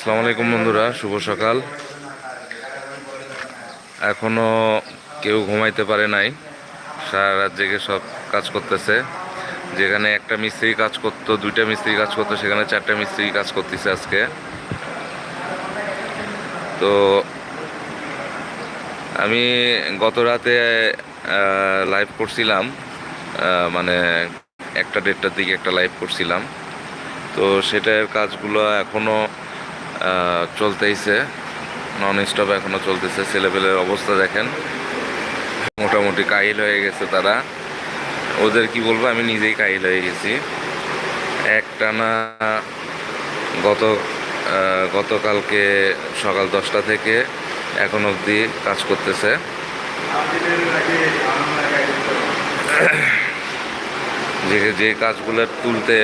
আসসালামু আলাইকুম বন্ধুরা, শুভ সকাল। এখনও কেউ ঘুমাইতে পারে নাই। সারা রাত জেগে সব কাজ করতেছে। যেখানে একটা মিস্ত্রি কাজ করতো, দুইটা মিস্ত্রি কাজ করতো, সেখানে চারটা মিস্ত্রি কাজ করতেছে আজকে। তো আমি গত রাতে লাইভ করছিলাম। মানে একটা দেড়টার দিকে একটা লাইভ করছিলাম। তো সেটার কাজগুলো এখনও চলতেইছে। নন স্টপ এখনও চলতেছে। ছেলেপেলের অবস্থা দেখেন। মোটামুটি কাহিল হয়ে গেছে তারা। ওদের কি বলব, আমি নিজেই কাহিল হয়ে গেছি। একটানা গত গতকালকে সকাল দশটা থেকে এখন অবধি কাজ করতেছে। যে যে কাজগুলো তুলতে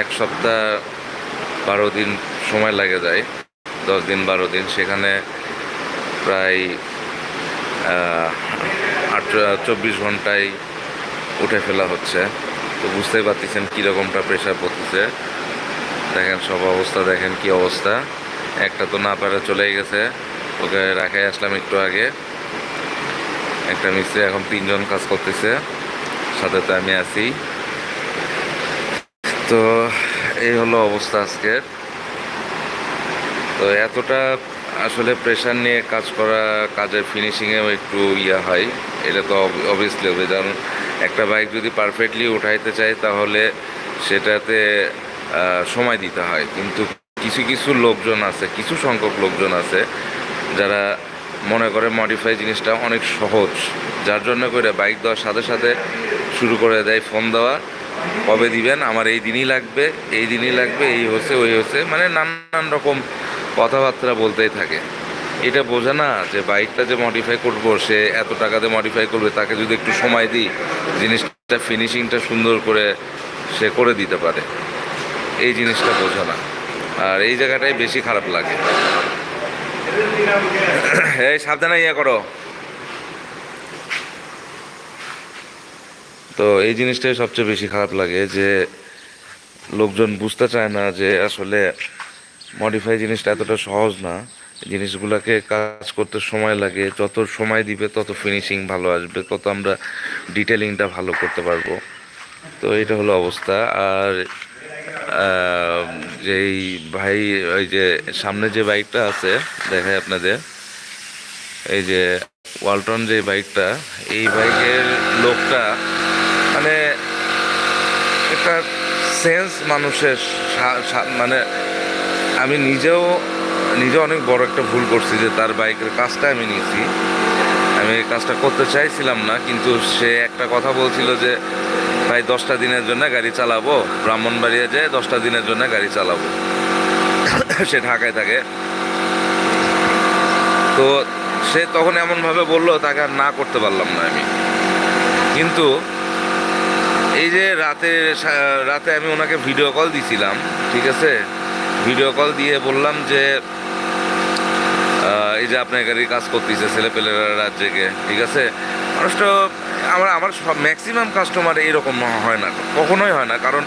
এক সপ্তাহ বারো দিন সময় লাগে যায়, দশ দিন, বারো দিন। সেখানে প্রায় আট, চব্বিশ ঘন্টায় উঠে ফেলা হচ্ছে। তো বুঝতেই পারতেছেন কীরকমটা প্রেশার পড়তেছে। দেখেন সব অবস্থা, দেখেন কি অবস্থা। একটা তো না পারে চলেই গেছে। ওকে রাখাই আসলাম একটু আগে। একটা মিস্ত্রি এখন তিনজন কাজ করতেছে। সাথে তো আমি আছি। তো এই হলো অবস্থা আজকের। তো এতটা আসলে প্রেশার নিয়ে কাজ করা, কাজের ফিনিশিংয়েও একটু ইয়া হয়, এটা তো অবভিয়াসলি হবে। কারণ একটা বাইক যদি পারফেক্টলি উঠাইতে চায়, তাহলে সেটাতে সময় দিতে হয়। কিন্তু কিছু কিছু লোকজন আছে, কিছু সংখ্যক লোকজন আছে, যারা মনে করে মডিফাই জিনিসটা অনেক সহজ। যার জন্য করে বাইক দেওয়ার সাথে সাথে শুরু করে দেয় ফোন দেওয়া, কবে দিবেন? আমার এই দিনই লাগবে, এই দিনই লাগবে, এই হচ্ছে, ওই হচ্ছে মানে নানান রকম কথাবার্তা বলতেই থাকে। এটা বোঝে না যে বাইকটা যে মডিফাই করব, সে এত টাকাতে মডিফাই করবে, তাকে যদি একটু সময় দিই, জিনিসটা ফিনিশিংটা সুন্দর করে সে করে দিতে পারে। এই জিনিসটা বোঝে না। আর এই জায়গাটাই বেশি খারাপ লাগে। এই সাবধানে ইয়ে করো। তো এই জিনিসটাই সবচেয়ে বেশি খারাপ লাগে যে, লোকজন বুঝতে চায় না যে আসলে মডিফাই জিনিসটা এতটা সহজ না। জিনিসগুলোকে কাজ করতে সময় লাগে, যত সময় দিবে তত ফিনিশিং ভালো আসবে, তত আমরা ডিটেলিংটা ভালো করতে পারব। তো এটা হলো অবস্থা। আর যেই ভাই, ওই যে সামনে যে বাইকটা আছে দেখায় আপনাদের। এই যে ওয়ালটন যে বাইকটা, এই বাইকের লোকটা মানে একটা সেন্স মানুষের মানে আমি নিজেও, নিজে অনেক বড় একটা ভুল করছি যে তার বাইকের কাজটা আমি নিয়েছি। আমি এই কাজটা করতে চাইছিলাম না, কিন্তু সে একটা কথা বলছিল যে, ভাই, দশটা দিনের জন্য গাড়ি চালাবো, ব্রাহ্মণবাড়িয়া যেয়ে দশটা দিনের জন্য গাড়ি চালাবো। সে ঢাকায় থাকে। তো সে তখন এমনভাবে বলল, তাকে আর না করতে পারলাম না আমি। কিন্তু এই যে রাতে রাতে আমি ওনাকে ভিডিও কল দিছিলাম, ঠিক আছে? ভিডিও কল দিয়ে বললাম যে এই যে আপনার গাড়ির কাজ করতেছে, ছেলেপেলেরা রাত জেগে, ঠিক আছে? মানুষটা আমার আমার সব ম্যাক্সিমাম কাস্টমার এইরকম হয় না, কখনোই হয় না। কারণ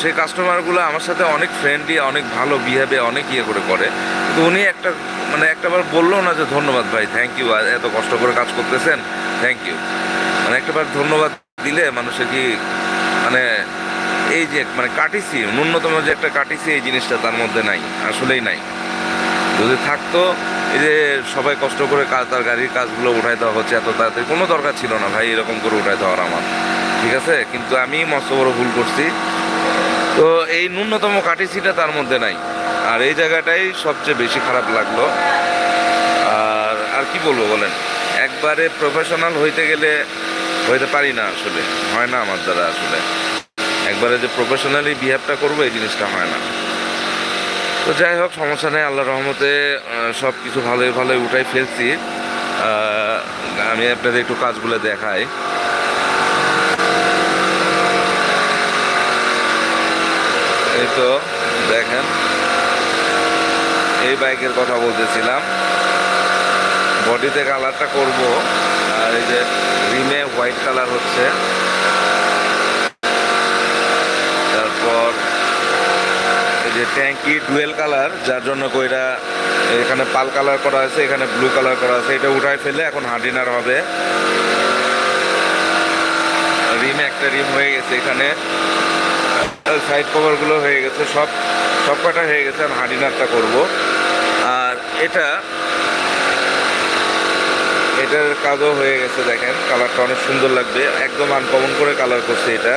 সেই কাস্টমারগুলো আমার সাথে অনেক ফ্রেন্ডলি অনেক ভালো বিহেভে অনেক ইয়ে করে করে। কিন্তু উনি একটা মানে একটাবার বলল না যে, ধন্যবাদ ভাই থ্যাংক ইউ এত কষ্ট করে কাজ করতেছেন থ্যাংক ইউ মানে একটাবার ধন্যবাদ দিলে মানুষের কি মানে এই যে মানে কাটিসি ন্যূনতম যে একটা কাটিসি এই জিনিসটা তার মধ্যে নাই, আসলেই নাই। যদি থাকতো, এই যে সবাই কষ্ট করে কাজ, তার গাড়ির কাজগুলো উঠাই দেওয়া হচ্ছে, এত তাড়াতাড়ি কোনো দরকার ছিল না, ভাই, এরকম করে উঠাই দেওয়ার আমার। ঠিক আছে? কিন্তু আমি মস্ত বড় ভুল করছি। তো এই ন্যূনতম কাটিসিটা তার মধ্যে নাই। আর এই জায়গাটাই সবচেয়ে বেশি খারাপ লাগল। আর আর কি বলব বলেন? একবারে প্রফেশনাল হইতে গেলে হইতে পারি না আসলে। হয় না আমার দ্বারা আসলে। একবারে যে প্রফেশনালি বিহেভটা করব, এই জিনিসটা হয় না। তো যাই হোক, সমস্যা নেই আল্লাহ রহমতে সব কিছু ভালোই ভালোই উঠাই ফেলছি। আমি আপনাদের একটু কাজগুলো দেখাই। এই তো, দেখেন। এই বাইকের কথা বলতেছিলাম। বডিতে কালারটা করব, আর এই যে রিমে হোয়াইট কালার হচ্ছে। তারপর এই যে ট্যাঙ্কি ডুয়েল কালার, যার জন্য কইরা এখানে পাল কালার করা আছে, এখানে ব্লু কালার করা আছে, এটা উঠায় ফেলে এখন হার্ডিনার হবে। রিম, একটা রিম হয়ে গেছে এখানে। সাইড কভারগুলো হয়ে গেছে, সব সব কটা হয়ে গেছে, আমি হার্ডিনারটা করব। আর এটা, এটার কাজও হয়ে গেছে, দেখেন, কালারটা অনেক সুন্দর লাগবে, একদম আনকমন করে কালার করছে এটা।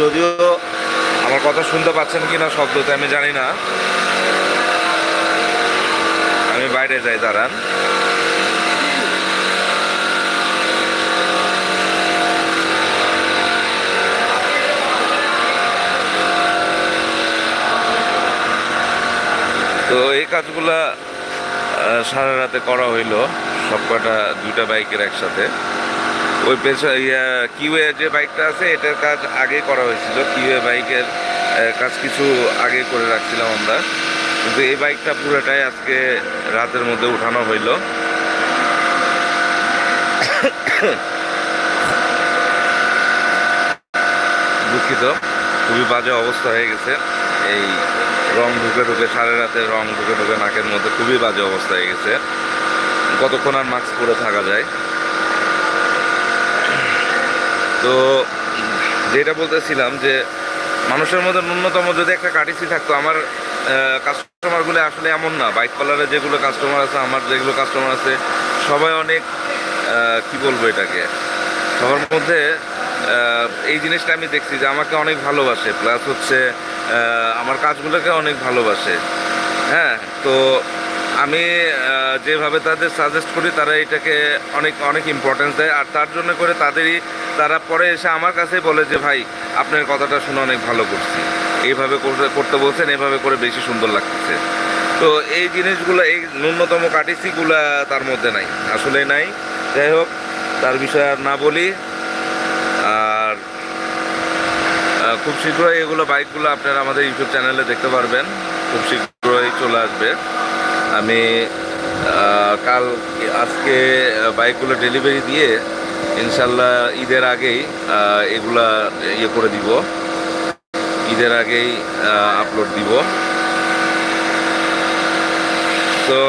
যদিও আমার কথা শুনতে পাচ্ছেন কিনা শব্দতে আমি জানি না। আমি বাইরে যাই, দাঁড়ান। তো এই কাজগুলা সারা রাতে করা হইল। সব কটা দুইটা বাইকের একসাথে। ওই পেছনে, ইয়া, কিউএ যে বাইকটা আছে, এটার কাজ আগে করা হয়েছিল। কিউএ বাইকের কাজ কিছু আগে করে রাখছিলাম আমরা। কিন্তু এই বাইকটা পুরোটাই আজকে রাতের মধ্যে উঠানো হইল। দুঃখিত, খুবই বাজে অবস্থা হয়ে গেছে। এই রং ঢুকে ঢুকে সাড়ে রাতে রং ঢুকে ঢুকে নাকের মধ্যে খুবই বাজে অবস্থা হয়ে গেছে। কতক্ষণ আর মাস্ক পরে থাকা যায়? তো যেটা বলতেছিলাম যে মানুষের মধ্যে ন্যূনতম যদি একটা কাটিসি থাকতো, আমার কাস্টমারগুলো আসলে এমন না। বাইক পার্লারে যেগুলো কাস্টমার আছে, আমার যেগুলো কাস্টমার আছে, সবাই অনেক কি বলব এটাকে? সবার মধ্যে এই জিনিসটা আমি দেখছি যে আমাকে অনেক ভালোবাসে। প্লাস হচ্ছে আমার কাজগুলোকে অনেক ভালোবাসে। হ্যাঁ তো আমি যেভাবে তাদের সাজেস্ট করি, তারা এটাকে অনেক অনেক ইম্পর্টেন্স দেয়। আর তার জন্য করে তাদেরই, তারা পরে এসে আমার কাছেই বলে যে, ভাই, আপনার কথাটা শুনে অনেক ভালো করছি। এইভাবে করতে বলছেন, এভাবে করে বেশি সুন্দর লাগতেছে। তো এই জিনিসগুলো, এই ন্যূনতম কাটিসিগুলা তার মধ্যে নাই, আসলে নাই। যাই হোক, তার বিষয়ে আর না বলি। আর খুব শীঘ্রই এগুলো, বাইকগুলো আপনারা আমাদের ইউটিউব চ্যানেলে দেখতে পারবেন। খুব শীঘ্রই চলে আসবে। আমি কাল, আজকে বাইকগুলো ডেলিভারি দিয়ে ইনশাল্লাহ ঈদের আগেই এগুলা ইয়ে করে দিব। ঈদের আগেই আপলোড দিব। তো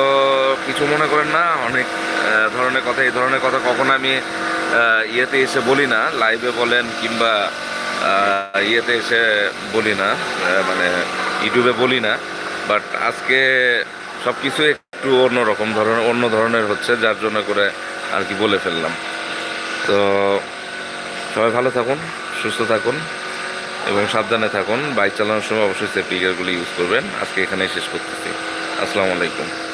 কিছু মনে করেন না, অনেক ধরনের কথা, এই ধরনের কথা কখনো আমি ইয়েতে এসে বলি না লাইভে বলেন কিংবা ইয়েতে এসে বলি না মানে ইউটিউবে বলি না। বাট আজকে সব কিছু একটু অন্যরকম ধরনের, অন্য ধরনের হচ্ছে, যার জন্য করে আর কি বলে ফেললাম। তো সবাই ভালো থাকুন, সুস্থ থাকুন এবং সাবধানে থাকুন। বাইক চালানোর সময় অবশ্যই সেফটি গিয়ারগুলি ইউজ করবেন। আজকে এখানেই শেষ করতেছি। আসসালামু আলাইকুম।